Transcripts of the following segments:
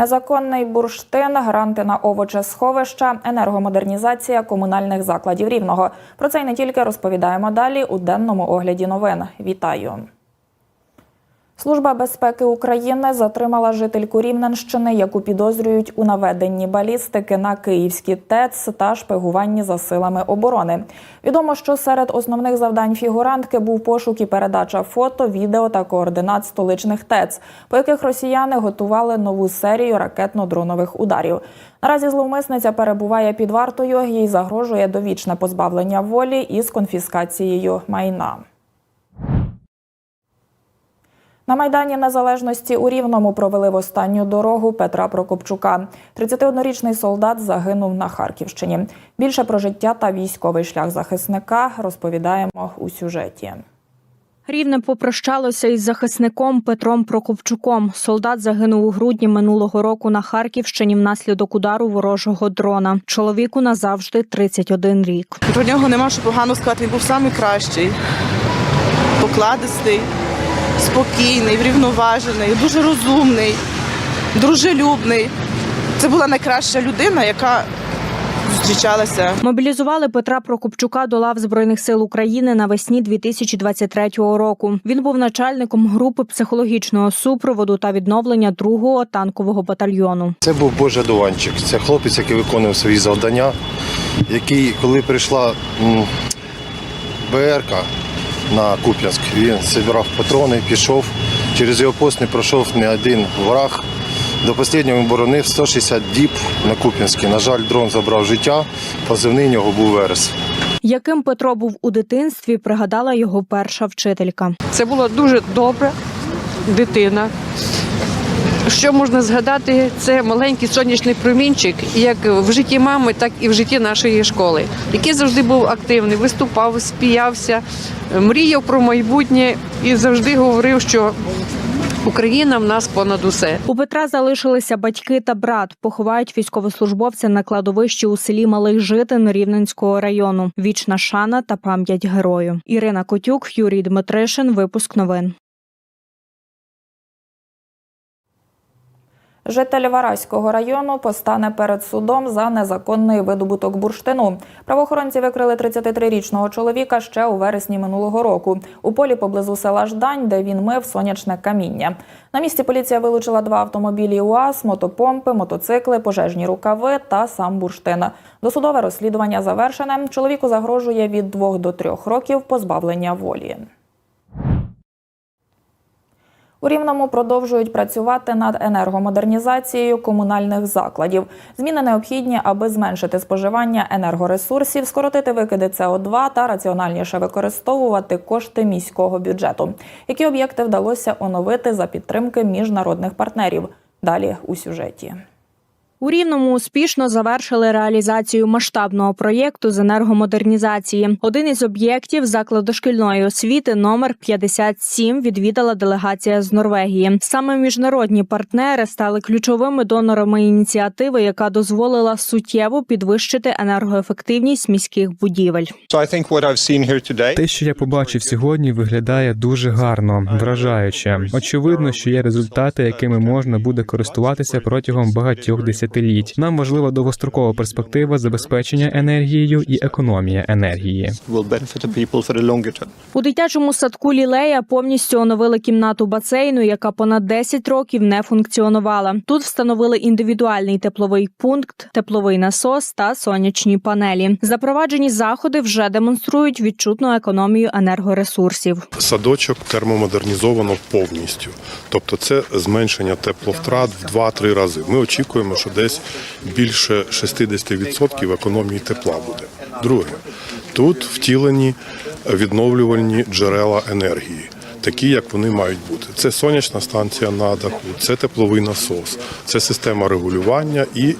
Незаконний бурштин, гранти на овочесховища, енергомодернізація комунальних закладів рівного. Про це й не тільки розповідаємо далі у денному огляді новин. Вітаю. Служба безпеки України затримала жительку Рівненщини, яку підозрюють у наведенні балістики на київські ТЕЦ та шпигуванні за силами оборони. Відомо, що серед основних завдань фігурантки був пошук і передача фото, відео та координат столичних ТЕЦ, по яких росіяни готували нову серію ракетно-дронових ударів. Наразі зловмисниця перебуває під вартою. Їй загрожує довічне позбавлення волі із конфіскацією майна. На Майдані Незалежності у Рівному провели в останню дорогу Петра Прокопчука. 31-річний солдат загинув на Харківщині. Більше про життя та військовий шлях захисника розповідаємо у сюжеті. Рівне попрощалося із захисником Петром Прокопчуком. Солдат загинув у грудні минулого року на Харківщині внаслідок удару ворожого дрона. Чоловіку назавжди 31 рік. Про нього нема що погано сказати. Він був найкращий, покладистий, спокійний, врівноважений, дуже розумний, дружелюбний. Це була найкраща людина, яка зустрічалася. Мобілізували Петра Прокопчука до лав збройних сил України навесні 2023 року. Він був начальником групи психологічного супроводу та відновлення другого танкового батальйону. Це був Божий одуванчик. Це хлопець, який виконував свої завдання, який, коли прийшла БРК на Куп'янськ, він зібрав патрони, пішов. Через його пост не пройшов ні один враг. До останнього він боронив 160 діб на Куп'янській. На жаль, дрон забрав життя, позивний у нього був Верес. Яким Петро був у дитинстві, пригадала його перша вчителька. Це була дуже добра дитина. Що можна згадати, це маленький сонячний промінчик, як в житті мами, так і в житті нашої школи, який завжди був активний, виступав, спіявся, мріяв про майбутнє і завжди говорив, що Україна в нас понад усе. У Петра залишилися батьки та брат. Поховають військовослужбовця на кладовищі у селі Малий Житин Рівненського району. Вічна шана та пам'ять герою. Ірина Котюк, Юрій Дмитришин. Випуск новин. Житель Вараського району постане перед судом за незаконний видобуток бурштину. Правоохоронці викрили 33-річного чоловіка ще у вересні минулого року у полі поблизу села Ждань, де він мив сонячне каміння. На місці поліція вилучила два автомобілі УАЗ, мотопомпи, мотоцикли, пожежні рукави та сам бурштин. Досудове розслідування завершене. Чоловіку загрожує від двох до трьох років позбавлення волі. У Рівному продовжують працювати над енергомодернізацією комунальних закладів. Зміни необхідні, аби зменшити споживання енергоресурсів, скоротити викиди СО2 та раціональніше використовувати кошти міського бюджету. Які об'єкти вдалося оновити за підтримки міжнародних партнерів? Далі у сюжеті. У Рівному успішно завершили реалізацію масштабного проєкту з енергомодернізації. Один із об'єктів заклад дошкільної освіти номер 57 відвідала делегація з Норвегії. Саме міжнародні партнери стали ключовими донорами ініціативи, яка дозволила суттєво підвищити енергоефективність міських будівель. Те, що я побачив сьогодні, виглядає дуже гарно, вражаюче. Очевидно, що є результати, якими можна буде користуватися протягом багатьох десятиліть. Нам важлива довгострокова перспектива забезпечення енергією і економія енергії. У дитячому садку лілея повністю оновили кімнату басейну, яка понад 10 років не функціонувала. Тут встановили індивідуальний тепловий пункт, тепловий насос та сонячні панелі. Запроваджені заходи вже демонструють відчутну економію енергоресурсів. Садочок термомодернізовано повністю, тобто це зменшення тепловтрат в 2-3 рази. Ми очікуємо, що десь більше 60% економії тепла буде. Друге, тут втілені відновлювальні джерела енергії. Такі, як вони мають бути, це сонячна станція на даху, це тепловий насос, це система регулювання і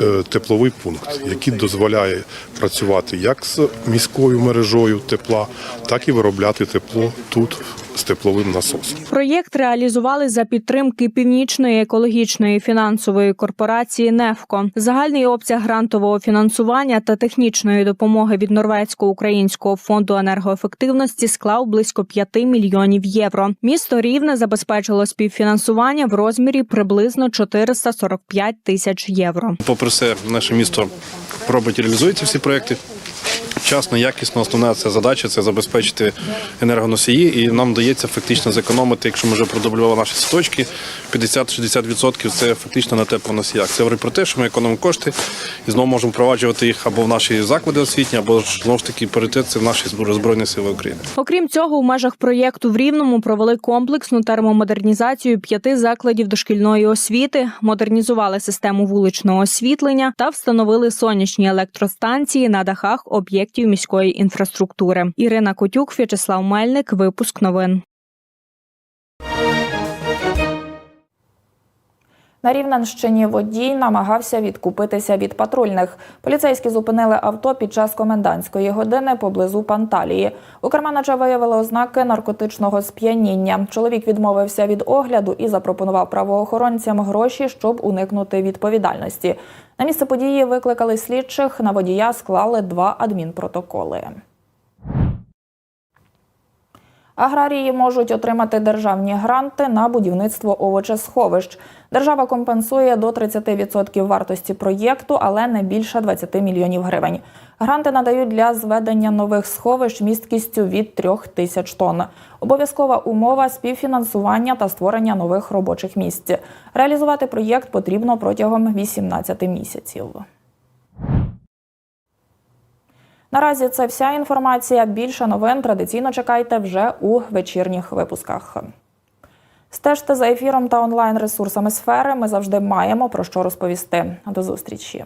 е, тепловий пункт, який дозволяє працювати як з міською мережею тепла, так і виробляти тепло тут з тепловим насосом. Проєкт реалізували за підтримки північної екологічної фінансової корпорації «Нефко». Загальний обсяг грантового фінансування та технічної допомоги від норвезько-українського фонду енергоефективності склав близько 5 мільйонів євро. Місто Рівне забезпечило співфінансування в розмірі приблизно 445 тисяч євро. Попри все, наше місто робить і реалізує всі проекти. Вчасно, якісно, основна це задача це забезпечити енергоносії, і нам вдається фактично зекономити, якщо ми вже продублювали наші сіточки, 50-60% це фактично на теплоносіях. Це говорить про те, що ми економимо кошти і знову можемо впроваджувати їх або в наші заклади освітні, або ж знову ж таки пріоритет це в наші збройні сили України. Окрім цього, у межах проєкту в Рівному провели комплексну термомодернізацію п'яти закладів дошкільної освіти, модернізували систему вуличного освітлення та встановили сонячні електростанції на дахах об'єктів міської інфраструктури. Ірина Котюк, В'ячеслав Мельник. Випуск новин. На Рівненщині водій намагався відкупитися від патрульних. Поліцейські зупинили авто під час комендантської години поблизу Панталії. У керманича виявили ознаки наркотичного сп'яніння. Чоловік відмовився від огляду і запропонував правоохоронцям гроші, щоб уникнути відповідальності. На місце події викликали слідчих. На водія склали два адмінпротоколи. Аграрії можуть отримати державні гранти на будівництво овочесховищ. Держава компенсує до 30% вартості проєкту, але не більше 20 мільйонів гривень. Гранти надають для зведення нових сховищ місткістю від 3 тисяч тонн. Обов'язкова умова співфінансування та створення нових робочих місць. Реалізувати проєкт потрібно протягом 18 місяців. Наразі це вся інформація. Більше новин традиційно чекайте вже у вечірніх випусках. Стежте за ефіром та онлайн ресурсами сфери. Ми завжди маємо про що розповісти. До зустрічі.